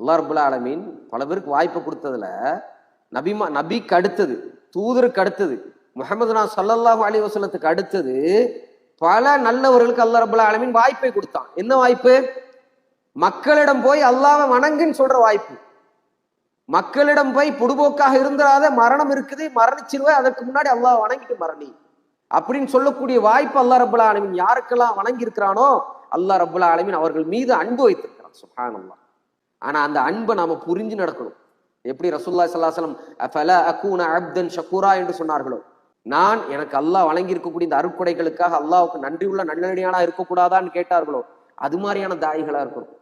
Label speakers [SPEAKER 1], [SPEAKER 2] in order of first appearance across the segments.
[SPEAKER 1] அல்லா ரபுல்லா ஆலமீன் பல பேருக்கு வாய்ப்பு கொடுத்ததுல நபிமா நபிக்கு அடுத்தது தூதருக்கு அடுத்தது முகமது நான் சல்லல்லாஹு அலி வசலத்துக்கு அடுத்தது பல நல்லவர்களுக்கு அல்லா ரபுல்லா ஆலமீன் வாய்ப்பை கொடுத்தான். என்ன வாய்ப்பு? மக்களிடம் போய் அல்லாவை வணங்குன்னு சொல்ற வாய்ப்பு. மக்களிடம் போய் புடுபோக்காக இருந்துடாத மரணம் இருக்குது மரணிச்சிருவே அதற்கு முன்னாடி அல்லாஹ் வணங்கிட்டு மரணி. அப்படின்னு சொல்லக்கூடிய வாய்ப்பு அல்லா ரபுல்லா ஆலமீன் யாருக்கெல்லாம் வணங்கி இருக்கிறானோ அல்லா ரபுல்லா ஆலமீன் அவர்கள் மீது அன்பு வைத்திருக்கிறான். சுஹான் ஆனா அந்த அன்பை நாம புரிஞ்சு நடக்கணும். எப்படி ரசூல்லா சல்லாஹலம் ஃபல அகூன அப்தன் ஷக்கூரா என்று சொன்னார்களோ? நான் எனக்கு அல்லாஹ் வழங்கி இருக்கக்கூடிய இந்த அருட்கொடைகளுக்காக அல்லாவுக்கு நன்றியுள்ள நல்லடியானா இருக்கக்கூடாதான்னு கேட்டார்களோ? அது மாதிரியான தாய்களா இருக்கணும்.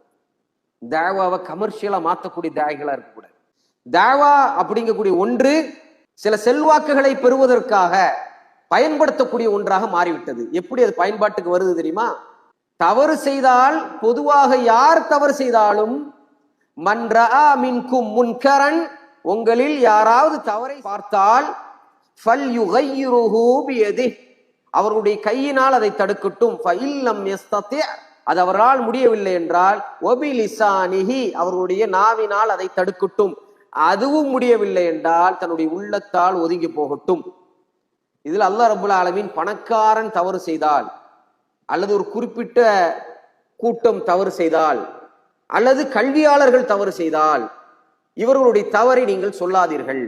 [SPEAKER 1] தேவாவை கமர்ஷியலா மாத்தக்கூடிய தாய்களா இருக்கக்கூடாது. தேவா அப்படிங்கக்கூடிய ஒன்று சில செல்வாக்குகளை பெறுவதற்காக பயன்படுத்தக்கூடிய ஒன்றாக மாறிவிட்டது. எப்படி அது பயன்பாட்டுக்கு வருது தெரியுமா? தவறு செய்தால் பொதுவாக யார் தவறு செய்தாலும் மன்றா மின்கும் முன்கரன் உங்களில் யாராவது தவறை பார்த்தால் ஃபல் யுகையிருஹு அவருடைய கையினால் அதை தடுக்கட்டும். ஃபஇல்லம் யஸ்ததி அது அவரால் முடியவில்லை என்றால் ஒபிலிசானிஹி அவர்களுடைய நாவினால் அதை தடுக்கட்டும். அதுவும் முடியவில்லை என்றால் தன்னுடைய உள்ளத்தால் ஒதுங்கி போகட்டும். இதில் அல்லா ரபுல் ஆலமின் பணக்காரன் தவறு செய்தால் அல்லது ஒரு குறிப்பிட்ட கூட்டம் தவறு செய்தால் அல்லது கல்வியாளர்கள் தவறு செய்தால் இவர்களுடைய தவறை நீங்கள் சொல்லாதீர்கள்.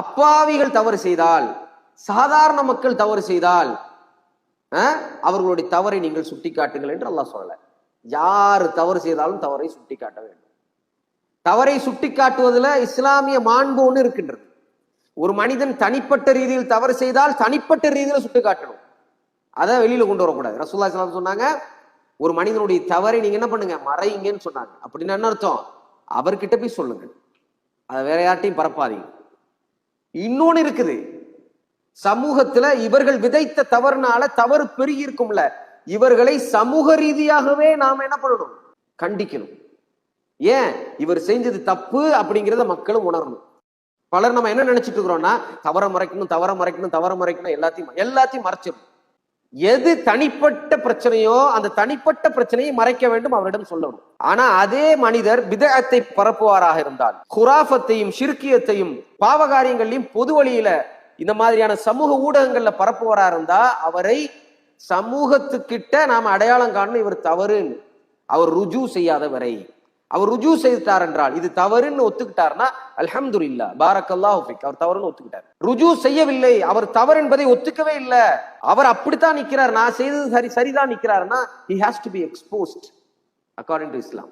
[SPEAKER 1] அப்பாவிகள் தவறு செய்தால் சாதாரண மக்கள் தவறு செய்தால் அவர்களுடைய தவறை நீங்கள் சுட்டிக்காட்டுங்கள் என்று அல்லாஹ் சொல்லல. யார் தவறு செய்தாலும் தவறை சுட்டிக்காட்ட வேண்டும். தவறை சுட்டிக்காட்டுவதில் இஸ்லாமிய மாண்பு ஒன்று இருக்கின்றது. ஒரு மனிதன் தனிப்பட்ட ரீதியில் தவறு செய்தால் தனிப்பட்ட ரீதியில் சுட்டிக்காட்டணும். அதை வெளியில கொண்டு வரக்கூடாது. ரசூல்லா ஸல்லல்லாஹு சொன்னாங்க ஒரு மனிதனுடைய தவறை நீங்க என்ன பண்ணுங்க? மறையுங்கன்னு சொன்னாங்க. அப்படின்னு என்ன அர்த்தம்? அவர்கிட்ட போய் சொல்லுங்க. அதை வேற யார்ட்டையும் பரப்பாதீங்க. இன்னொன்னு இருக்குது. சமூகத்துல இவர்கள் விதைத்த தவறுனால தவறு பெருகி இருக்கும்ல. இவர்களை சமூக ரீதியாகவே நாம என்ன பண்ணணும்? கண்டிக்கணும். ஏன்? இவர் செஞ்சது தப்பு அப்படிங்கிறத மக்களும் உணரணும். பலர் நம்ம என்ன நினைச்சிட்டு இருக்கிறோம்னா தவற மறைக்கணும் தவற மறைக்கணும் தவற மறைக்கணும் எல்லாத்தையும் எல்லாத்தையும் மறைச்சிடும் எது தனிப்பட்ட பிரச்சனையோ அந்த தனிப்பட்ட பிரச்சனையை மறைக்க வேண்டும் அவரிடம் சொல்லணும். ஆனா அதே மனிதர் விதத்தை பரப்புவாராக இருந்தால் குராஃபத்தையும் சிறுக்கியத்தையும் பாவகாரியங்களையும் பொது வழியில இந்த மாதிரியான சமூக ஊடகங்கள்ல பரப்புவாரா இருந்தா அவரை சமூகத்துக்கிட்ட நாம அடையாளம் காணணும் இவர் தவறுன்னு. அவர் ருஜு செய்யாதவரை. அவர் ருஜு செய்தார் என்றால் இது தவறுன்னு ஒத்துக்கிட்டார்னா அலமது இல்லா பாரக்கல்லா அவர் தவறுன்னு ஒத்துக்கிட்டார். ருஜு செய்யவில்லை. அவர் தவறு என்பதை ஒத்துக்கவே இல்லை. அவர் அப்படித்தான் நிற்கிறார். நான் செய்தது சரி சரிதான் நிக்கிறாருன்னா he has to be exposed according to Islam